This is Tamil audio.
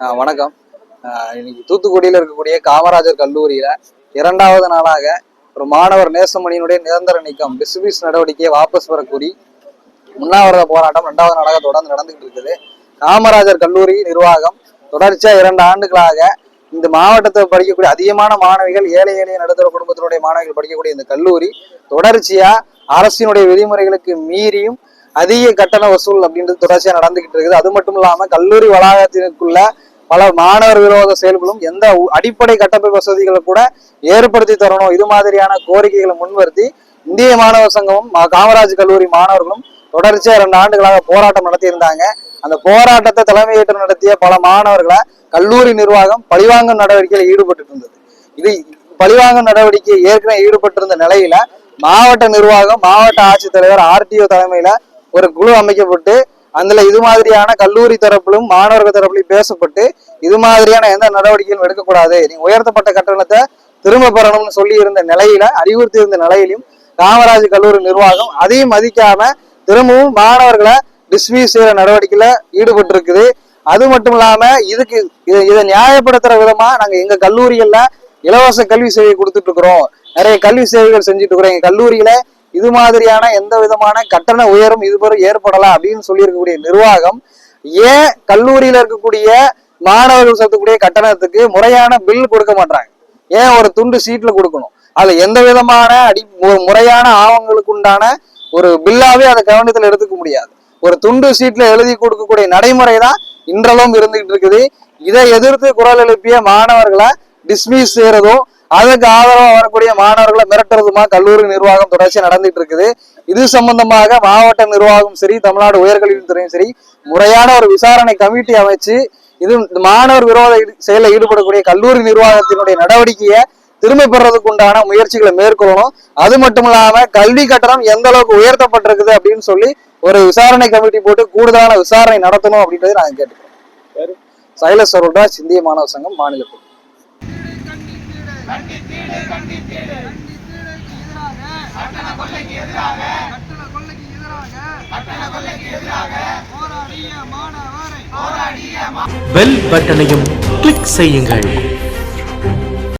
வணக்கம். இன்னைக்கு தூத்துக்குடியில் இருக்கக்கூடிய காமராஜர் கல்லூரியில இரண்டாவது நாளாக ஒரு மாணவர் நேசமணியினுடைய நிரந்தர நீக்கம் டிஸ்மிஸ் நடவடிக்கையை வாபஸ் பெற கூறி உண்ணாவிரத போராட்டம் இரண்டாவது நாளாக தொடர்ந்து நடந்துகிட்டு இருக்குது. காமராஜர் கல்லூரி நிர்வாகம் தொடர்ச்சியா இரண்டு ஆண்டுகளாக இந்த மாவட்டத்தை படிக்கக்கூடிய அதிகமான மாணவிகள் ஏழை எளிய நடுத்தர குடும்பத்தினுடைய மாணவிகள் படிக்கக்கூடிய இந்த கல்லூரி தொடர்ச்சியா அரசினுடைய விதிமுறைகளுக்கு மீறியும் அதிக கட்டண வசூல் அப்படின்றது தொடர்ச்சியா நடந்துகிட்டு இருக்குது. அது மட்டும் இல்லாம கல்லூரி வளாகத்திற்குள்ள பல மாணவர் விரோத செயல்களும் எந்த அடிப்படை கட்டமைப்பு வசதிகளை கூட ஏற்படுத்தி தரணும். இது மாதிரியான கோரிக்கைகளை முன்வருத்தி இந்திய மாணவர் சங்கமும் மா- காமராஜ் கல்லூரி மாணவர்களும் தொடர்ச்சியா ரெண்டு ஆண்டுகளாக போராட்டம் நடத்தியிருந்தாங்க அந்த போராட்டத்தை தலைமையேற்று நடத்திய பல மாணவர்களை கல்லூரி நிர்வாகம் பழிவாங்கும் நடவடிக்கையில் ஈடுபட்டு இருந்தது. இது பழிவாங்கும் நடவடிக்கை ஏற்கனவே ஈடுபட்டிருந்த நிலையில மாவட்ட நிர்வாகம் மாவட்ட ஆட்சித்தலைவர் ஆர்டிஓ தலைமையில ஒரு குழு அமைக்கப்பட்டு அதுல இது மாதிரியான கல்லூரி தரப்பிலும் மாணவர்கள் தரப்பிலும் பேசப்பட்டு இது மாதிரியான எந்த நடவடிக்கையும் எடுக்கக்கூடாது. நீங்க உயர்த்தப்பட்ட கட்டணத்தை திரும்ப பெறணும்னு சொல்லி இருந்த நிலையில அறிவுறுத்தி இருந்த நிலையிலும் காமராஜ் கல்லூரி நிர்வாகம் அதையும் மதிக்காம திரும்பவும் மாணவர்களை டிஸ்மிஸ் செய்யற நடவடிக்கையில ஈடுபட்டு இருக்குது அது மட்டும் இல்லாம இதுக்கு இதை இதை நியாயப்படுத்துற விதமா நாங்க எங்க கல்லூரிகள்ல இலவச கல்வி சேவை கொடுத்துட்டு இருக்கிறோம். நிறைய கல்வி சேவைகள் செஞ்சுட்டு இருக்கிறோம். எங்க கல்லூரியில இது மாதிரியான எந்த விதமான கட்டண உயரும் இதுவரை ஏற்படலாம் அப்படின்னு சொல்லியிருக்கக்கூடிய நிர்வாகம் ஏன் கல்லூரியில இருக்கக்கூடிய மாணவர்கள் செலுத்தக்கூடிய கட்டணத்துக்கு முறையான பில் கொடுக்க மாட்டாங்க ஏன் ஒரு துண்டு சீட்ல கொடுக்கணும்? அது எந்த விதமான அடி ஒரு முறையான ஆவணங்களுக்கு உண்டான ஒரு பில்லாவே அதை கவனத்தில் எடுத்துக்க முடியாது. ஒரு துண்டு சீட்ல எழுதி கொடுக்கக்கூடிய நடைமுறை தான் இன்றளவும் இருந்துகிட்டு இருக்குது. இதை எதிர்த்து குரல் எழுப்பிய மாணவர்களை டிஸ்மிஸ் செய்யறதும் அதுக்கு ஆதரவா வரக்கூடிய மாணவர்களை மிரட்டுறதுமா கல்லூரி நிர்வாகம் தொடர்ச்சியா நடந்துட்டு இருக்குது. இது சம்பந்தமாக மாவட்ட நிர்வாகம் சரி தமிழ்நாடு உயர்கல்வித்துறையும் சரி முறையான ஒரு விசாரணை கமிட்டி அமைச்சு இது மாணவர் விரோத செயலில் ஈடுபடக்கூடிய கல்லூரி நிர்வாகத்தினுடைய நடவடிக்கையை திரும்ப பெறதுக்கு உண்டான முயற்சிகளை மேற்கொள்ளணும். அது மட்டும் இல்லாம கல்வி கட்டணம் எந்த அளவுக்கு உயர்த்தப்பட்டிருக்குது அப்படின்னு சொல்லி ஒரு விசாரணை கமிட்டி போட்டு கூடுதலான விசாரணை நடத்தணும் அப்படின்றதை நாங்க கேட்டுக்கிறோம். சைலஸ் சரோல்ராஜ் இந்திய மாணவர் சங்கம் மாநில குழு. கட்டண கொள்ளைக்கு எதிராக. கட்டண கொள்ளைக்கு எதிராக போராடிய மாணவரை பெல் பட்டனையும் கிளிக் செய்யுங்கள்.